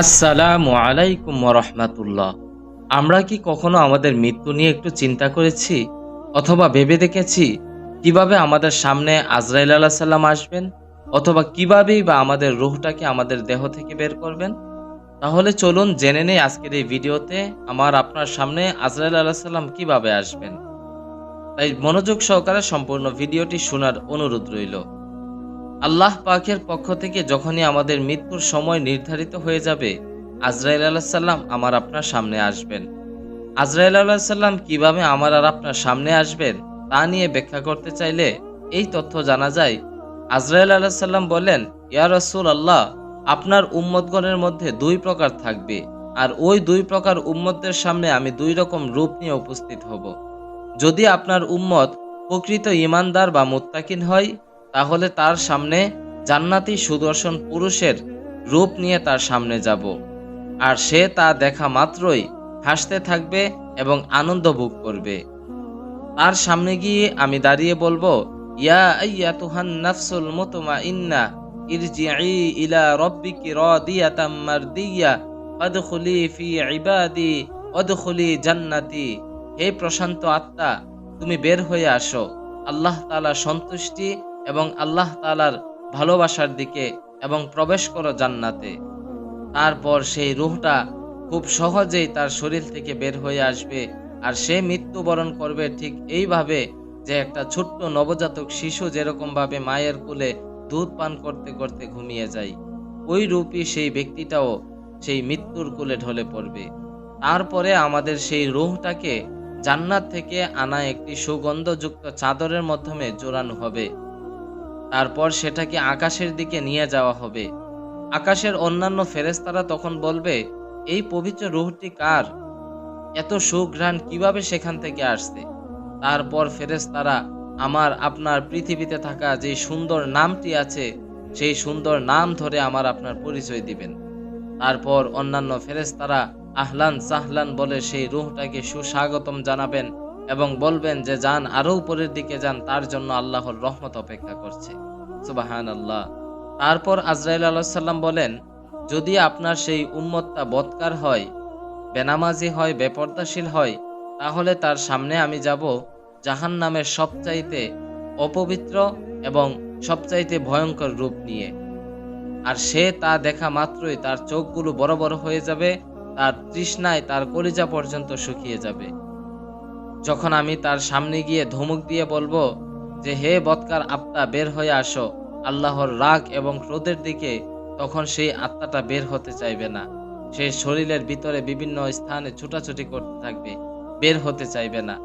আসসালামু আলাইকুম রহমাতুল্লাহ। আমরা কি কখনো আমাদের মৃত্যু নিয়ে একটু চিন্তা করেছি অথবা ভেবে দেখেছি কীভাবে আমাদের সামনে আজরাইল আল্লাহ সাল্লাম আসবেন অথবা কিভাবেই বা আমাদের রুহটাকে আমাদের দেহ থেকে বের করবেন? তাহলে চলুন জেনে নেই আজকের এই ভিডিওতে আমার আপনার সামনে আজরাইল আল্লাহ সাল্লাম কীভাবে আসবেন। তাই মনোযোগ সহকারে সম্পূর্ণ ভিডিওটি শোনার অনুরোধ রইল। আল্লাহ পাকের পক্ষ থেকে যখনই আমাদের মৃত্যুর সময় নির্ধারিত হয়ে যাবে, আজরাইল আল্লাহ সাল্লাম আমার আপনার সামনে আসবেন। আজরাইল আল্লাহ সাল্লাম কীভাবে আমার আর আপনার সামনে আসবেন, তা নিয়ে ব্যাখ্যা করতে চাইলে এই তথ্য জানা যায়। আজরাইল আল্লাহ সাল্লাম বলেন, ইয়া রসুল আল্লাহ আপনার উম্মতগণের মধ্যে দুই প্রকার থাকবে, আর ওই দুই প্রকার উম্মতদের সামনে আমি দুই রকম রূপ নিয়ে উপস্থিত হব। যদি আপনার উম্মত প্রকৃত ইমানদার বা মুত্তাকিন হয় তাহলে তার সামনে জান্নাতি সুদর্শন পুরুষের রূপ নিয়ে তার সামনে যাব। আর সে তা দেখা মাত্রই হাসতে থাকবে এবং আনন্দ ভোগ করবে। তার সামনে গিয়ে আমি দাঁড়িয়ে বলব, ইয়া আইয়া তুহান নাফসুল মুতমা ইন্না ইরজিই ইলা রব্বিকি রাদিয়াতাম মারদিয়া, ফাদখুলি ফি ইবাদি, ওয়াদখুলি জান্নাতি। হে প্রশান্ত আত্মা, তুমি বের হয়ে আসো। আল্লাহ তাআলা সন্তুষ্টি এবং আল্লাহ তালার ভালোবাসার দিকে এবং প্রবেশ করো জান্নাতে। তারপর সেই রুহটা খুব সহজেই তার শরীর থেকে বের হয়ে আসবে আর সে মৃত্যুবরণ করবে ঠিক এইভাবে যে একটা ছোট্ট নবজাতক শিশু যেরকমভাবে মায়ের কোলে দুধ পান করতে করতে ঘুমিয়ে যায়, ওই রূপী সেই ব্যক্তিটাও সেই মৃত্যুর কোলে ঢলে পড়বে। তারপরে আমাদের সেই রুহটাকে জান্নাত থেকে আনা একটি সুগন্ধযুক্ত চাদরের মাধ্যমে জোড়ানো হবে। তারপর সেটাকে আকাশের দিকে নিয়ে যাওয়া হবে। আকাশের অন্যান্য ফেরেস্তারা তখন বলবে, এই পবিত্র রুহটি কার? এত সুঘ্রাণ কীভাবে সেখান থেকে আসছে? তারপর ফেরেস্তারা আমার, আপনার পৃথিবীতে থাকা যে সুন্দর নামটি আছে, সেই সুন্দর নাম ধরে আমার আপনার পরিচয় দিবেন। তারপর অন্যান্য ফেরেস্তারা আহলান সাহলান বলে সেই রুহটাকে সুস্বাগতম জানাবেন। এবং বলবেন যে, যান আরও উপরের দিকে যান, তার জন্য আল্লাহর রহমত অপেক্ষা করছে। সুবাহান আল্লাহ তারপর আজরাইল আল্লাহ সাল্লাম বলেন, যদি আপনার সেই উম্মতটা বৎকার হয়, বেনামাজি হয়, বেপর্দাশীল হয়, তাহলে তার সামনে আমি যাব জাহান নামের সবচাইতে অপবিত্র এবং সবচাইতে ভয়ঙ্কর রূপ নিয়ে। আর সে তা দেখা মাত্রই তার চোখগুলো বড় বড় হয়ে যাবে, তার তৃষ্ণায় তার কলিজা পর্যন্ত শুকিয়ে যাবে। যখন আমি তার সামনে গিয়ে ধমক দিয়ে বলব যে, হে বৎকার আত্মা, বের হয়ে আসো। আল্লাহর রাগ এবং ক্রোধের দিকে তখন সেই আত্মাটা বের হতে চাইবে না। সে শরীরের ভিতরে বিভিন্ন স্থানে ছুটাছুটি করতে থাকবে, বের হতে চাইবে না।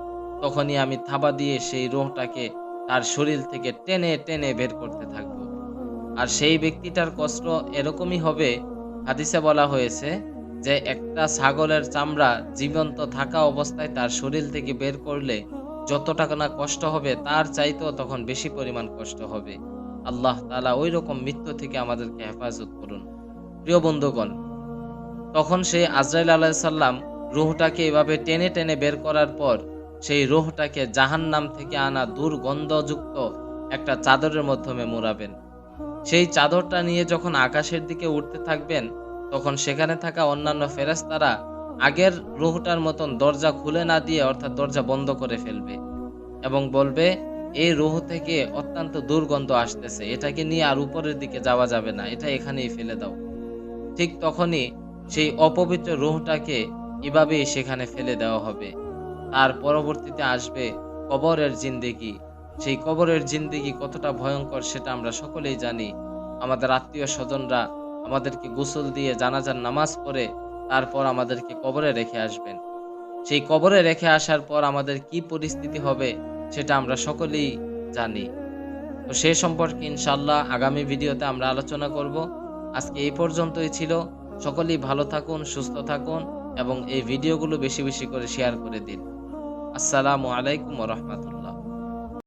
তখনই আমি থাবা দিয়ে সেই রোহটাকে তার শরীর থেকে টেনে টেনে বের করতে থাকব। আর সেই ব্যক্তিটার কষ্ট এরকমই হবে, হাদিসে বলা হয়েছে যে একটা ছাগলের চামড়া জীবন্ত থাকা অবস্থায় তার শরীর থেকে বের করলে যত টাকা না কষ্ট হবে, তার চাইতেও তখন বেশি পরিমাণ কষ্ট হবে। আল্লাহ তালা ওই রকম মৃত্যু থেকে আমাদেরকে হেফাজত করুন। প্রিয় বন্ধুগণ, তখন সেই আজরাইল আলাইসাল্লাম রুহটাকে এভাবে টেনে টেনে বের করার পর সেই রুহটাকে জাহান নাম থেকে আনা দুর্গন্ধযুক্ত একটা চাদরের মাধ্যমে মোড়াবেন। সেই চাদরটা নিয়ে যখন আকাশের দিকে উঠতে থাকবেন তখন সেখানে থাকা অন্যান্য ফেরেস্তারা আগের রুহটার মতন দরজা খুলে না দিয়ে, অর্থাৎ দরজা বন্ধ করে ফেলবে এবং বলবে, এই রুহ থেকে অত্যন্ত দুর্গন্ধ আসতেছে। এটাকে নিয়ে আর উপরের দিকে যাওয়া যাবে না। এটা এখানেই ফেলে দাও। ঠিক তখনই সেই অপবিত্র রুহটাকে এভাবেই সেখানে ফেলে দেওয়া হবে। তার পরবর্তীতে আসবে কবরের জিন্দেগি। সেই কবরের জিন্দেগি কতটা ভয়ঙ্কর সেটা আমরা সকলেই জানি। আমাদের আত্মীয় স্বজনরা আমাদেরকে গোসল দিয়ে জানাজার নামাজ পড়ে তারপর আমাদেরকে কবরে রেখে আসবেন। সেই কবরে রেখে আসার পর আমাদের কি পরিস্থিতি হবে সেটা আমরা সকলেই জানি। তো সে সম্পর্কে ইনশাল্লাহ আগামী ভিডিওতে আমরা আলোচনা করব। আজকে এই পর্যন্তই ছিল। সকলেই ভালো থাকুন, সুস্থ থাকুন এবং এই ভিডিওগুলো বেশি বেশি করে শেয়ার করে দিন। আসসালামু আলাইকুম রহমতুল্লাহ।